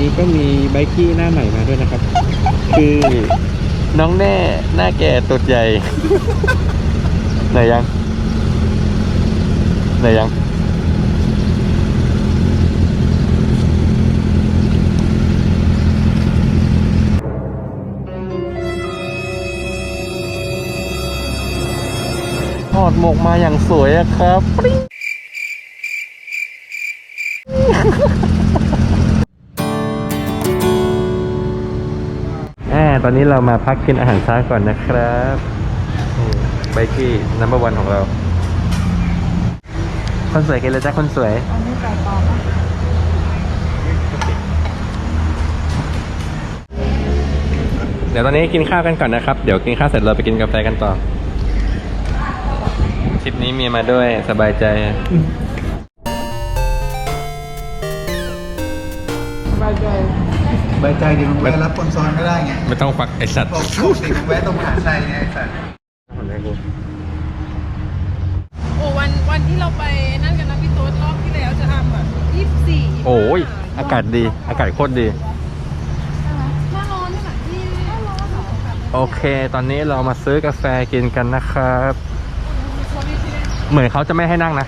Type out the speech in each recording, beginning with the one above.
นี้ก็มีไบกี้หน้าใหม่มาด้วยนะครับ คือน้องแน่หน้าแก่ตุดใหญ่ ไหนยังไหนยังถอดหมวกมาอย่างสวยอะครับ ตอนนี้เรามาพักกินอาหารเช้าก่อนนะครับไบกี้นัมเบอร์วันของเรา คนสวยกินเลยจ้าคนสวยอันนี้ไก่ปลอมปะเดี๋ยวตอนนี้กินข้าวกันก่อนนะครับ เดี๋ยวกินข้าวเสร็จเราไปกินกาแฟกันต่อทริปนี้มีมาด้วยสบายใจ ใบใจดีมึงไปรับคนซ้อนก็ได้ไงไม่ต้องควักไอสัตว์บอกโชคดีมึงแวะตรงมหาชัยไงไอ้สัตว์โอ้วันวันที่เราไปนั่นกันนะพี่โต๊ดรอบที่แล้วจะทำแบบยี่สิบสี่โอ้ยอากาศดี อากาศโคตรดี หน้าร้อนนี่แหละที่หน้าร้อนเหรอแบบโอเค ตอนนี้เรามาซื้อกาแฟกินกันนะครับ เหมือนเขาจะไม่ให้นั่งนะ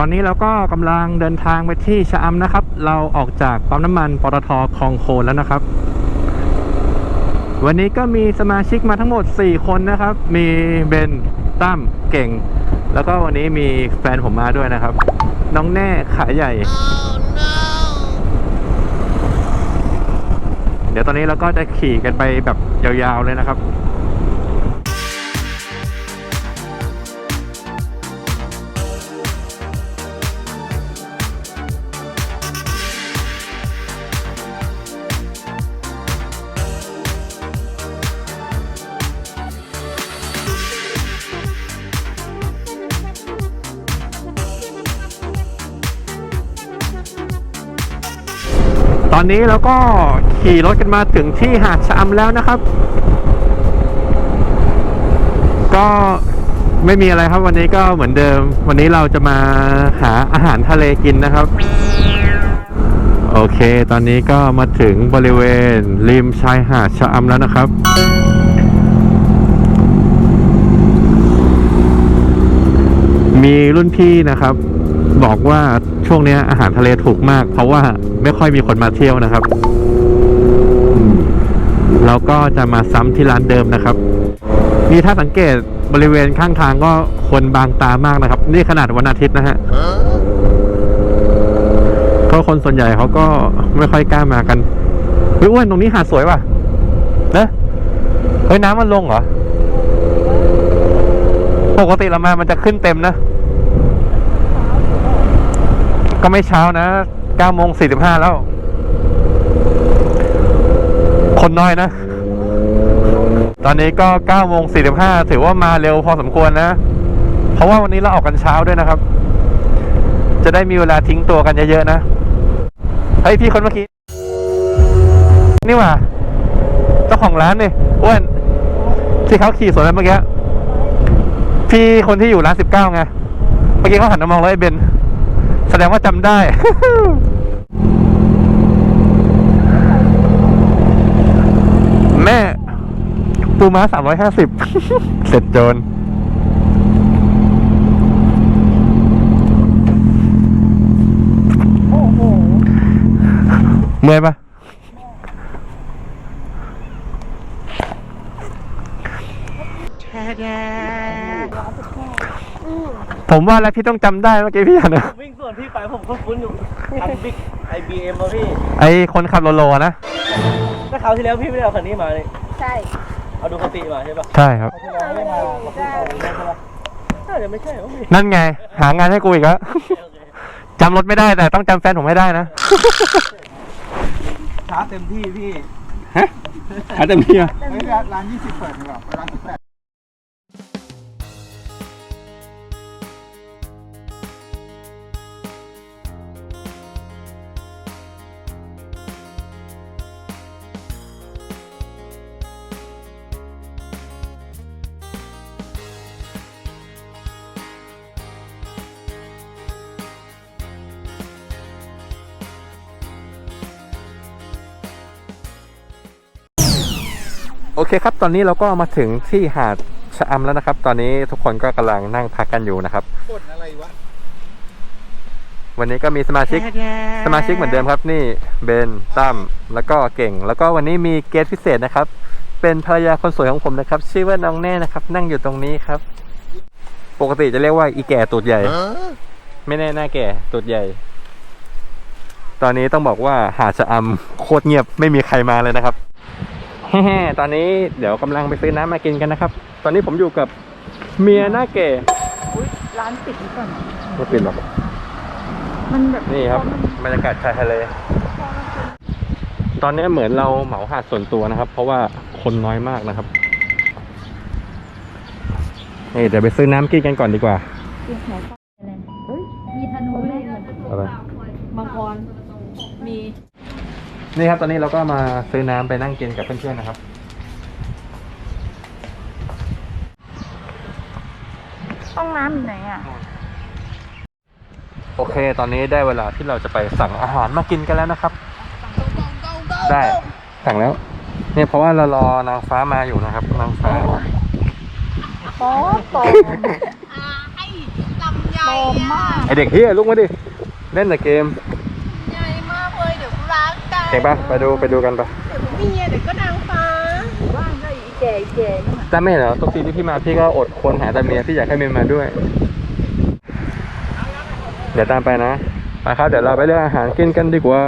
อนนี้เราก็กำลังเดินทางไปที่ชะอำนะครับ เราออกจากปั๊มน้ำมันปตทคลองโคนแล้วนะครับ วันนี้ก็มีสมาชิกมาทั้งหมด 4 คนนะครับ มีเบนตั้มเก่ง แล้วก็วันนี้มีแฟนผมมาด้วยนะครับ น้องแน่ขาใหญ่เดี๋ยวตอนนี้เราก็จะขี่กันไปแบบยาวๆเลยนะครับ อนนี้เราก็ขี่รถกันมาถึงที่หาดชะอำแล้วนะครับ ก็ไม่มีอะไรครับวันนี้ก็เหมือนเดิม วันนี้เราจะมาหาอาหารทะเลกินนะครับ โอเค ตอนนี้ก็มาถึงบริเวณริมชายหาดชะอำแล้วนะครับมีรุ่นพี่นะครับ บอกว่าช่วงนี้อาหารทะเลถูกมาก เพราะว่าไม่ค่อยมีคนมาเที่ยวนะครับอืมเราก็จะมาซ้ำที่ร้านเดิมนะครับ มีถ้าสังเกตบริเวณข้างทางก็คนบางตามากนะครับ นี่ขนาดวันอาทิตย์นะฮะเพราะคนส่วนใหญ่เขาก็ไม่ค่อยกล้ามากันเฮ้ยอ้วนตรงนี้หาดสวยว่ะเนะเฮ้ยน้ำมันลงเหรอ ปกติเรามามันจะขึ้นเต็มนะ ก็ไม่เช้านะ9โมง45 แล้ว คนน้อยนะ ตอนนี้ก็9โมง45 ถือว่ามาเร็วพอสมควรนะ เพราะว่าวันนี้เราออกกันเช้าด้วยนะครับ จะได้มีเวลาทิ้งตัวกันเยอะๆนะ เฮ้ยพี่คนเมื่อกี้ นี่ว่าเจ้าของร้านนี่อ้วนที่เขาขี่สวนเมื่อกี้ พี่คนที่อยู่ร้านสิบเก้าไง เมื่อกี้เขาหันมามองแล้วไอ้เบน แสดงว่าจำได้ แม่ ปูม้าสามร้อยห้าสิบเสร็จโจรโอ้โหเมื่อยปะผมว่าแล้วพี่ต้องจำได้เมื่อกี้พี่อะนะ วิ่งส่วนพี่ไปผมก็คุ้นอยู่คันบิ๊กไอบีเอ็มอะพี่ไอคนขับโลโลนะถ้าคราวที่แล้วพี่ไม่ได้เอาคันนี้มาเลยใช่เอาดูคติมาใช่ปะใช่ครับคราวที่แล้วไม่มามาพูดเอาใช่ปะน่าจะไม่ใช่หรอกพี่นั่นไง หางานให้กูอีกแล้วโอเคจำรถไม่ได้แต่ต้องจำแฟนผมให้ได้นะช้าเต็มที่พี่หาเต็มที่อะเฮ้ยร้านร้านยี่สิบเปิดดีกว่าร้านสิบแปด อเคครับ ตอนนี้เราก็มาถึงที่หาดชะอำแล้วนะครับ ตอนนี้ทุกคนก็กำลังนั่งพักกันอยู่นะครับกดอะไรวะวันนี้ก็มีสมาชิกสมาชิกเหมือนเดิมครับนี่เบนตั้มแล้วก็เก่ง แล้วก็วันนี้มีเกสพิเศษนะครับ เป็นภรรยาคนสวยของผมนะครับ ชื่อว่าน้องแน่นะครับ นั่งอยู่ตรงนี้ครับ ปกติจะเรียกว่าอีแก่ตูดใหญ่ ไม่แน่หน้าแก่ตูดใหญ่ ตอนนี้ต้องบอกว่าหาดชะอำโคตรเงียบไม่มีใครมาเลยนะครับแฮ่ๆ ตอนนี้เดี๋ยวกำลังไปซื้อน้ำมากินกันนะครับ ตอนนี้ผมอยู่กับเมียหน้าแก่อุ้ยร้านปิดหรือเปล่าไม่ปิดหรอกมันแบบนี่ครับบรรยากาศชายทะเล ตอนนี้เหมือนเราเหมาหาดส่วนตัวนะครับ เพราะว่าคนน้อยมากนะครับนี่เดี๋ยวไปซื้อน้ำกินกันก่อนดีกว่า มีธนูแม่ อะไร มังกร มี นี่ครับตอนนี้เราก็มาซื้อน้ำไปนั่งกินกับเพื่อนๆนะครับ ห้องน้ำอยู่ไหนอะ โอเค ตอนนี้ได้เวลาที่เราจะไปสั่งอาหารมากินกันแล้วนะครับ ได้สั่งแล้ว เนี่ยเพราะว่าเรารอนางฟ้ามาอยู่นะครับนางฟ้าป๊อปปอมมากไอเด็กเฮียลุกมาดิเล่นแต่เกม ใหญ่มากเลยเดี๋ยวกูรักกัน เก่งปะไปดูไปดูกันปะเดี๋ยวกูเมียเดี๋ยวก็นางฟ้าว่างก็อีแก่อีแก่นี่มาแต่ไม่เห็นเหรอทุกทีที่พี่มาพี่ก็อดควรหาแต่เมียพี่อยากให้เมียมาด้วย เดี๋ยวตามไปนะไปครับเดี๋ยวเราไปเลือกอาหารกินกันดีกว่า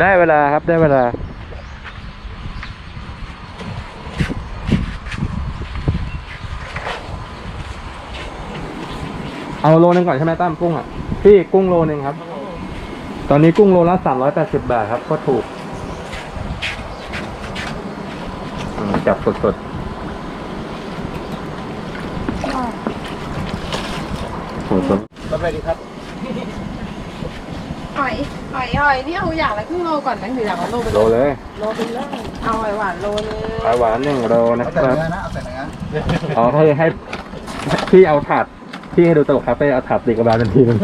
ได้เวลาครับได้เวลา เอาโลนึงก่อนใช่ไหมตั้มกุ้งอะพี่กุ้งโลนึงครับ ตอนนี้กุ้งโลละสามร้อยแปดสิบบาทครับก็ถูกอืมจับสดๆโหสดรถอะไรดีครับหอยหอยหอยนี่เอาอย่างละครึ่งโลก่อนไหมหรืออย่างละโลไปโลเลย โลไปเลยเอาหอยหวานโลนึงปลาหวานหนึ่งโลนะเอาคแต่รับเนื้อนะเอาแต่เนื้อ อ๋อให้ให้พี่เอาถาด พี่ให้ดูตลกครับไปเอาถาดตีกระบาลทันทีนึง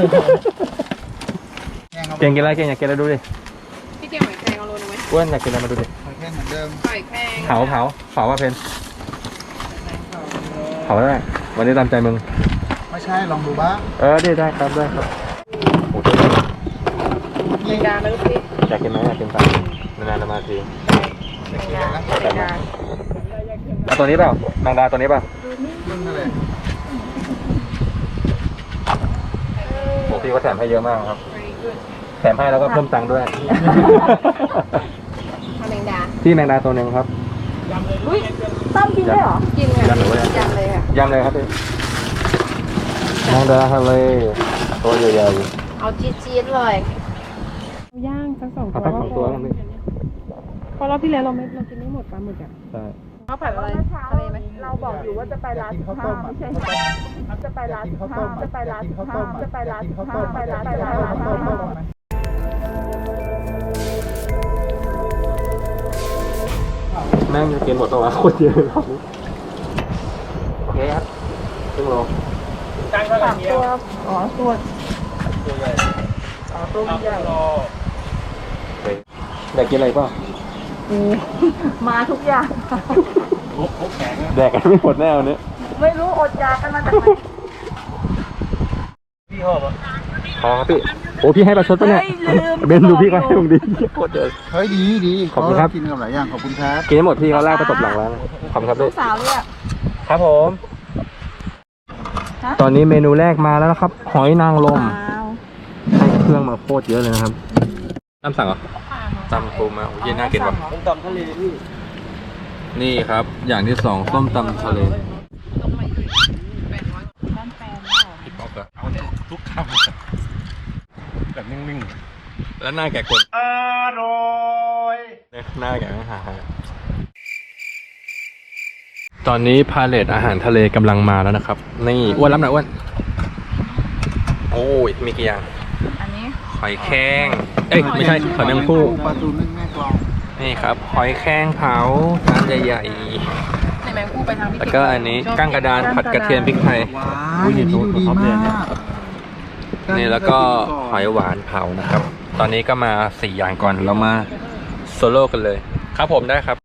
แห้งเอาเก่งกินอะไรเก่งอยากกินอะไรดูดิพี่เกี่ยวหอยแครงเอาโลนึงไหมอ้วนอยากกินอะไรมาดูดิแห้งเหมือนเดิมหอยแครงเผาเผาเผาว่าเพนเผาได้วันนี้ตามใจมึงไม่ใช่ลองดูบ้างเออได้ได้ครับได้ครับโอ้โหแมงดาไหมลูกพี่อยากกินไหมอยากกินไปนานๆจะมาทีจะกินอะไรนะแต่มาเอาตัวนี้เปล่าแมงดาตัวนี้เปล่า รุ่นอะไร โอ้ พี่ก็แถมให้เยอะมากครับ แถมให้แล้วก็เพิ่มตังค์ด้วย ทำแมงดาพี่แมงดาตัวหนึ่งครับ อุ้ยต้มกินได้เหรอ กินค่ะยำหรือว่า ยำเลยค่ะ ยำเลยครับพี่แมงดาทะเลตัวใหญ่เอาจี๊ดๆเลยย่างทั้งสองๆตัเอาวสักสองตัวกันพี่เพราะรอบที่แล้วเราไม่เรากินไม่หมดปลาหมึกอะ ใช่ ข้าวผัดอะไรทะเลไหมเราบอกอยู่รือว่าจะไปร้านกินสิข้าวบต้ห้ามอะไม่ใช่ข้าวต้มจะไปร้านกินสิบข้าวห้าต้มจะไปร้านกินสิบข้าวห้าต้มจะไปร้านกิสินบข้าวห้าต้มไปร้านไปกินร้านข้าวต้มไปร้านแม่งจะกินหมดตัวโคตรเยอะรอบนี้โอเคครับครึ่งโลตั้งเท่าไหร่สามเดียตัววอ๋อตัวตัวใหญ่อ๋อตัวใหญ่รออยากกินอะไรเปล่า มีมาทุกอย่างลุกลุกแข็งแดกกันไม่หมดแน่วันนี้ไม่รู้อดยากันมาจากไหนพี่หอบอะพอครับพี่โอ้พี่ให้ประชดปะเนี่ย เฮ้ยลืมเบนดูพี่ก็ให้มึงดิโคตรเยอะเฮ้ยดีดีขอบคุณครับเขากินกับหลายอย่างขอบคุณครับ กินให้หมดพี่เขาลากไปตบหลังร้านขอบคุณครับลูพี่กสาวเนี่ย ครับผม ฮะ ตอนนี้เมนูแรกมาแล้วนะครับ หอยนางรมว้าวให้เครื่องมาโคตรเยอะเลยนะครับตามสั่งเหรอ ตำปูมาโอ้ยน่ากินว่ะผมตำทะเลพี่นี่ครับ อย่างที่สองส้มตำทะเลต้องมาอยู่แปดร้อยบ้านแฟนพี่ป๊อกอะเอาทุกคำแบบนิ่งๆ แล้วหน้าแกกดอร่อยหน้าแกไม่หาตอนนี้พาเลทอาหารทะเลกำลังมาแล้วนะครับ นี่อ้วนรับหน่อยอ้วนโอ้ยมีกี่อย่างอันนี้ หอยแครงเอ้ยไม่ใช่หอยแมงภู่ปลาทูนึ่งแม่กลองนี่ครับหอยแครงเผาจานใหญ่ในแมงคู่ไปทางๆพี่แล้วก็อันนี้กั้งกระดานผัดกระเทียมพริกไทย ว้าวอันนี้ดูดีมากนี่แล้วก็หอยหวานเผานะครับ ตอนนี้ก็มาสี่อย่างก่อนเรามาโซโล่กันเลย ครับผมได้ครับ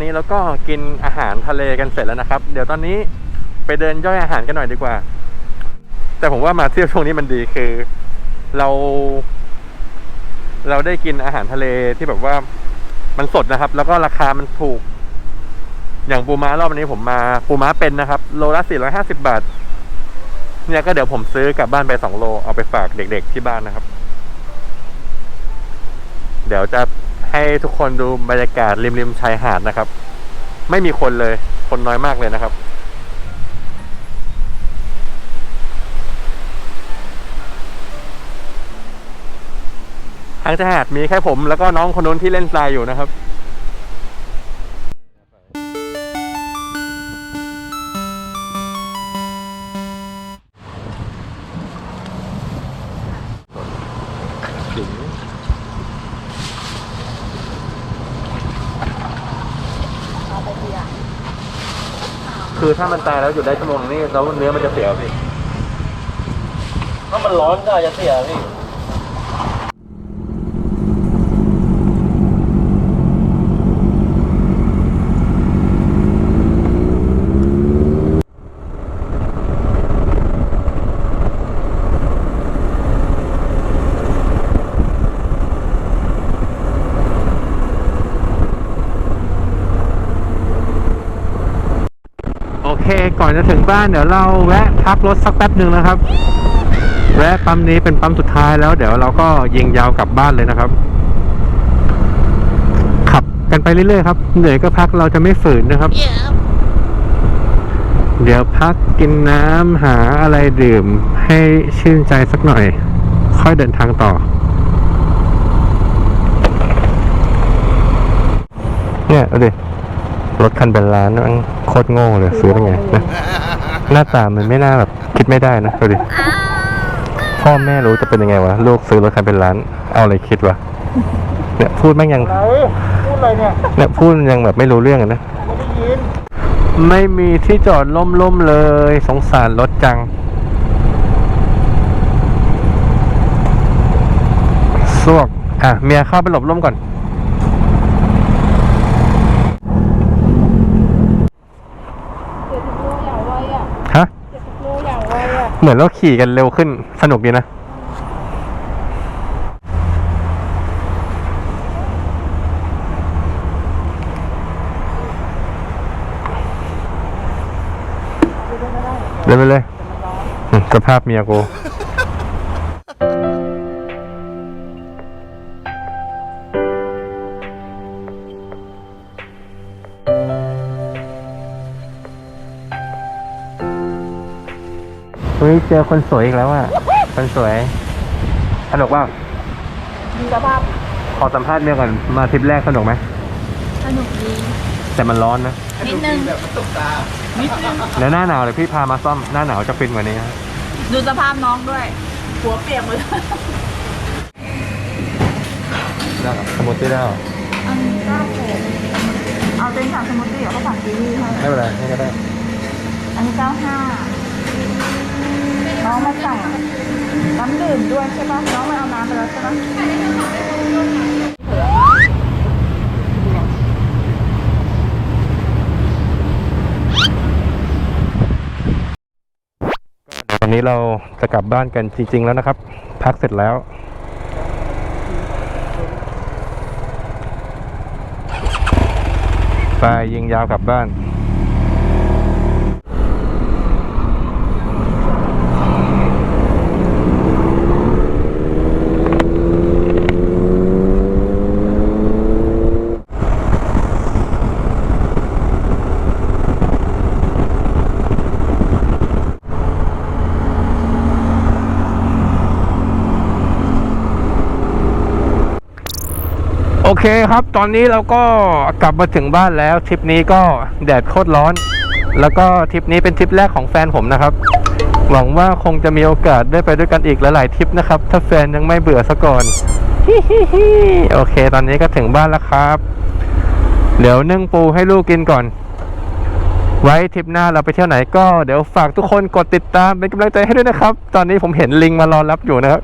นนี้เราก็กินอาหารทะเลกันเสร็จแล้วนะครับ เดี๋ยวตอนนี้ไปเดินย่อยอาหารกันหน่อยดีกว่า แต่ผมว่ามาเที่ยวช่วงนี้มันดีคือ เรา เราได้กินอาหารทะเลที่แบบว่ามันสดนะครับ แล้วก็ราคามันถูก อย่างปูม้ารอบนี้ผมมาปูม้าเป็นนะครับ โลละ450 บาท เนี่ยก็เดี๋ยวผมซื้อกลับบ้านไปสองโลเอาไปฝากเด็กๆที่บ้านนะครับ เดี๋ยวจะ ให้ทุกคนดูบรรยากาศริมริมชายหาดนะครับ ไม่มีคนเลย คนน้อยมากเลยนะครับ ทางชายหาดมีแค่ผมแล้วก็น้องคนนู้นที่เล่นทรายอยู่นะครับ คือถ้ามันตายแล้วอยู่ได้ชั่วโมงนึงนี่แล้วเนื้อมันจะเสียพี่ ถ้ามันร้อนก็อาจจะเสียพี่ อนจะถึงบ้านเดี๋ยวเราแวะพักรถสักแป๊บหนึ่งนะครับ แวะปั๊มนี้เป็นปั๊มสุดท้ายแล้วเดี๋ยวเราก็ยิงยาวกลับบ้านเลยนะครับ ขับกันไปเรื่อยๆครับเหนื่อยก็พักเราจะไม่ฝืนนะครับ เดี๋ยวพักกินน้ำหาอะไรดื่มให้ชื่นใจสักหน่อย ค่อยเดินทางต่อเนี่ยเอาดิรถคันเป็นล้านมัน โคตรโง่เลยซื้อได้ไงนะหน้าตามันไม่น่าแบบคิดไม่ได้นะดูดิพ่อแม่รู้จะเป็นยังไงวะลูกซื้อรถคันเป็นล้าน เอาอะไรคิดวะเนี่ยพูดแม่งยังไหนพูดอะไรเนี่ยเนี่ยพูดยังแบบไม่รู้เรื่องอะนะไม่ได้ยินไม่มีที่จอดล่มๆเลย สงสารรถจัง สวกอะเมียเข้าไปหลบร่มก่อน เหมือนเราขี่กันเร็วขึ้นสนุกดีนะ เดินไปเลย สภาพเมียกู เฮ้ยเจอคนสวยอีกแล้วอะ คนสวยสนุกว่าดูสภาพขอสัมภาษณ์เมียก่อนมาทริปแรกสนุกไหมสนุกดีแต่มันร้อนนะนิดนึงเดี๋ยวหน้าหนาวเดี๋ยวพี่พามาซ่อมหน้าหนาวจะฟินกว่านี้ฮะดูสภาพน้องด้วย หัวเปียกหมดเลยได้ครับสมูทตี้ได้เหรออันนี้เก้าหกเอาเป็นสั่งสมูทตี้เหรอเขาสั่งซีรีส์ให้ไม่เป็นไรนี่ก็ได้ อันนี้เก้าห้า น้องมาสั่งน้ำดื่มด้วยใช่ปะน้องไม่เอาน้ำไปแล้วใช่ปะวันนี้เราจะกลับบ้านกันจริง ๆ แล้วนะครับ พักเสร็จแล้ว ไปยิงยาวกลับบ้าน เคครับ ตอนนี้เราก็กลับมาถึงบ้านแล้วทริปนี้ก็แดดโคตรร้อน แล้วก็ทริปนี้เป็นทริปแรกของแฟนผมนะครับ หวังว่าคงจะมีโอกาสได้ไปด้วยกันอีกหลายๆทริปนะครับ ถ้าแฟนยังไม่เบื่อซะก่อนโอเค ตอนนี้ก็ถึงบ้านแล้วครับ เดี๋ยวนึ่งปูให้ลูกกินก่อน ไว้ทริปหน้าเราไปเที่ยวไหนก็เดี๋ยวฝากทุกคนกดติดตามเป็นกำลังใจให้ด้วยนะครับ ตอนนี้ผมเห็นลิงมารอรับอยู่นะครับ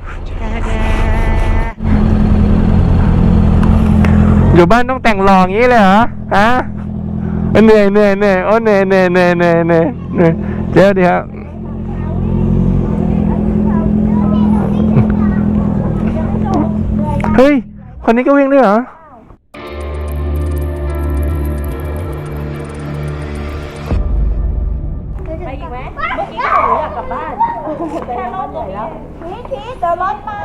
อยู่บ้านต้องแต่งหล่ออย่างนี้เลยเหรอฮะเหนื่อยเหนื่อยเหนื่อยโอ้เหนื่อยเหนื่อยเหนื่อยเหนื่อยเหนื่อยเหนื่อยเจ้าดีครับเฮ้ย คนนี้ก็วิ่งด้วยเหรอไปอีกไหมเมื่อกี้หนูอยากกลับบ้านแค่รอบเดียวแล้วนี่ทีเดี๋ยวรถมา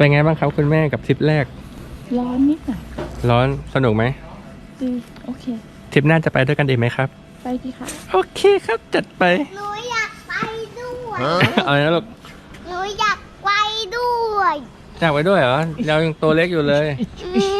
เป็นไงบ้างครับคุณแม่กับทริปแรก ร้อนนิดหน่อยร้อนสนุกไหมดีโอเค ทริปหน้าจะไปด้วยกันอีกไหมครับ ไปดีค่ะ โอเคครับจัดไป หนูอยากไปด้วยอะไรนะลูกหนูอยากไปด้วยอยากไปด้วยเหรอเรายังตัวเล็กอยู่เลย อืม